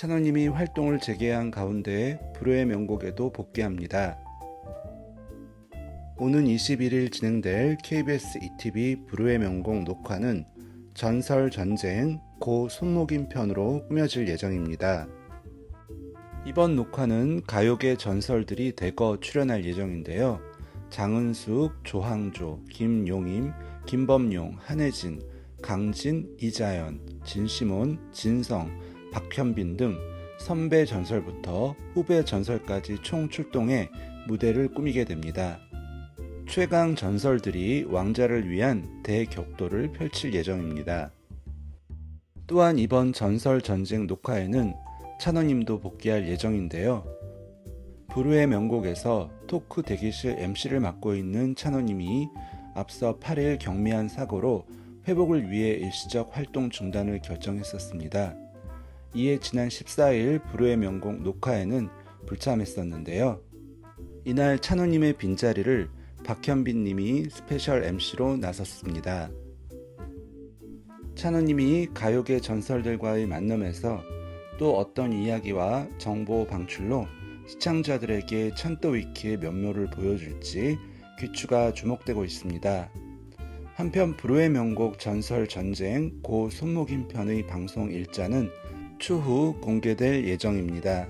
찬호님이 활동을 재개한 가운데 불후의 명곡에도 복귀합니다. 오는 21일 진행될 KBS ETV 불후의 명곡 녹화는 전설 전쟁 고 손목인 편으로 꾸며질 예정입니다. 이번 녹화는 가요계 전설들이 대거 출연할 예정인데요. 장은숙, 조항조, 김용임, 김범용, 한혜진, 강진, 이자연, 진시몬, 진성, 박현빈 등 선배 전설부터 후배 전설까지 총 출동해 무대를 꾸미게 됩니다. 최강 전설들이 왕자를 위한 대격돌을 펼칠 예정입니다. 또한 이번 전설 전쟁 녹화에는 찬호님도 복귀할 예정인데요. 부르의 명곡에서 토크 대기실 MC를 맡고 있는 찬호님이 앞서 8일 경미한 사고로 회복을 위해 일시적 활동 중단을 결정했었습니다. 이에 지난 14일 부르의 명곡 녹화에는 불참했었는데요. 이날 찬호님의 빈자리를 박현빈 님이 스페셜 MC로 나섰습니다. 찬호 님이 가요계 전설들과의 만남에서 또 어떤 이야기와 정보 방출로 시청자들에게 천도위키의 면모를 보여줄지 귀추가 주목되고 있습니다. 한편 불후의 명곡 전설 전쟁 고 손목인 편의 방송 일자는 추후 공개될 예정입니다.